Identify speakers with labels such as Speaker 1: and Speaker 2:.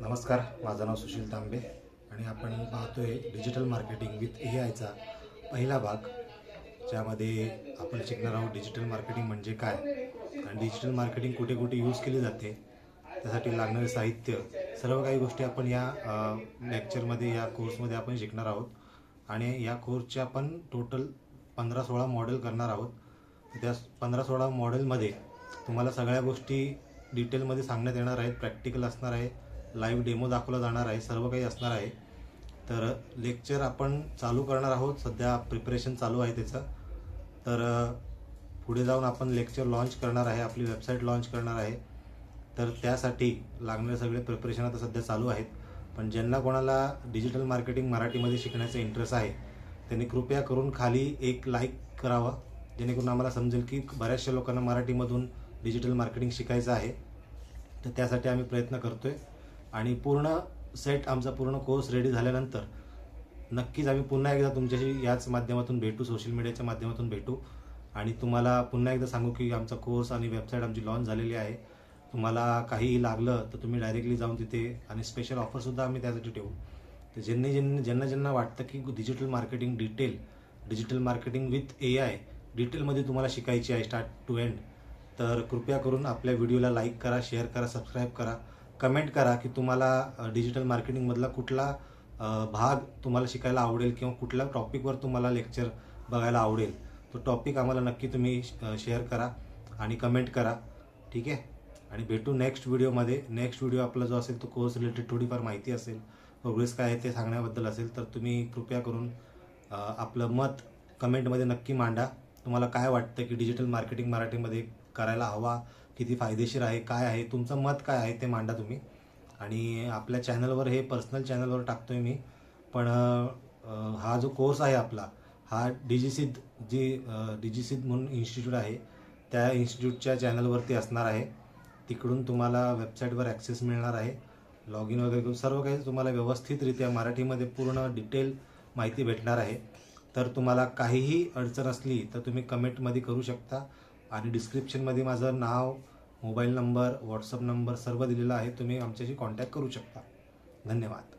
Speaker 1: नमस्कार माझं नाव सुशील तांबे आणि आपण पाहतोय डिजिटल मार्केटिंग विथ ए आयचा पहिला भाग ज्यामध्ये आपण शिकणार आहोत डिजिटल मार्केटिंग म्हणजे काय. आणि डिजिटल मार्केटिंग कुठे कुठे यूज केली जाते त्यासाठी लागणारे साहित्य सर्व काही गोष्टी आपण या लेक्चरमध्ये या कोर्समध्ये आपण शिकणार आहोत. आणि या कोर्सचे आपण टोटल पंधरा सोळा मॉडेल करणार आहोत. त्या पंधरा सोळा मॉडेलमध्ये तुम्हाला सगळ्या गोष्टी डिटेलमध्ये सांगण्यात येणार आहेत प्रॅक्टिकल असणार आहे. लाईव्ह डेमो दाखवला जाणार आहे सर्व काही असणार आहे. तर लेक्चर आपण चालू करणार आहोत. सध्या प्रिपरेशन चालू आहे त्याचं. तर पुढे जाऊन आपण लेक्चर लॉन्च करणार आहे. आपली वेबसाईट लॉन्च करणार आहे. तर त्यासाठी लागणारे सगळे प्रिपरेशन आता सध्या चालू आहेत. पण ज्यांना कोणाला डिजिटल मार्केटिंग मराठीमध्ये शिकण्याचा इंटरेस्ट आहे त्यांनी कृपया करून खाली एक लाईक करावं. जेणेकरून आम्हाला समजेल की बऱ्याचशा लोकांना मराठीमधून डिजिटल मार्केटिंग शिकायचं आहे. तर त्यासाठी आम्ही प्रयत्न करतो आहे आणि पूर्ण सेट आमचा पूर्ण कोर्स रेडी झाल्यानंतर नक्कीच आम्ही पुन्हा एकदा तुमच्याशी याच माध्यमातून भेटू सोशल मीडियाच्या माध्यमातून भेटू. आणि तुम्हाला पुन्हा एकदा सांगू की आमचा कोर्स आणि वेबसाईट आमची लॉन्च झालेली आहे. तुम्हाला काहीही लागलं तर तुम्ही डायरेक्टली जाऊन तिथे आणि स्पेशल ऑफरसुद्धा आम्ही त्यासाठी ठेवू. तर ज्यांनी ज्यांनी ज्यांना ज्यांना वाटतं की digital marketing detail digital marketing with A I डिटेलमध्ये तुम्हाला शिकायची आहे स्टार्ट टू एंड तर कृपया करून आपल्या व्हिडिओला लाईक करा शेअर करा सबस्क्राईब करा. कमेंट करा की तुम्हाला डिजिटल मार्केटिंगमधला कुठला भाग तुम्हाला शिकायला आवडेल किंवा कुठल्या टॉपिकवर तुम्हाला लेक्चर बघायला आवडेल तो टॉपिक आम्हाला नक्की तुम्ही शेअर करा आणि कमेंट करा. ठीक आहे? आणि भेटू नेक्स्ट व्हिडिओमध्ये नेक्स्ट व्हिडिओ आपला जो असेल तो कोर्स रिलेटेड थोडीफार माहिती असेल प्रोग्रेस काय आहे ते सांगण्याबद्दल असेल तर तुम्ही कृपया करून आपलं मत कमेंटमध्ये नक्की मांडा. तुम्हाला काय वाटतं की डिजिटल मार्केटिंग मराठीमध्ये करायला हवा? किती फायदेशीर आहे काय आहे तुमचं मत काय आहे ते मांडा तुम्ही. आणि आपल्या चॅनलवर हे पर्सनल चॅनलवर टाकतोय मी. पण हा जो कोर्स आहे आपला हा डिजिसिद जी डिजिसिद म्हणून इन्स्टिट्यूट आहे त्या इन्स्टिट्यूटच्या चॅनलवरती असणार आहे. तिकडून तुम्हाला वेबसाईटवर ॲक्सेस मिळणार आहे. लॉग इन वगैरे करून सर्व काही तुम्हाला व्यवस्थितरित्या मराठीमध्ये पूर्ण डिटेल माहिती भेटणार आहे. तर तुम्हाला काहीही अडचण असली तर तुम्ही कमेंटमध्ये करू शकता. आणि डिस्क्रिप्शनमध्ये माझं नाव मोबाईल नंबर व्हॉट्सअप नंबर सर्व दिलेलं आहे तुम्ही आमच्याशी कॉन्टॅक्ट करू शकता. धन्यवाद.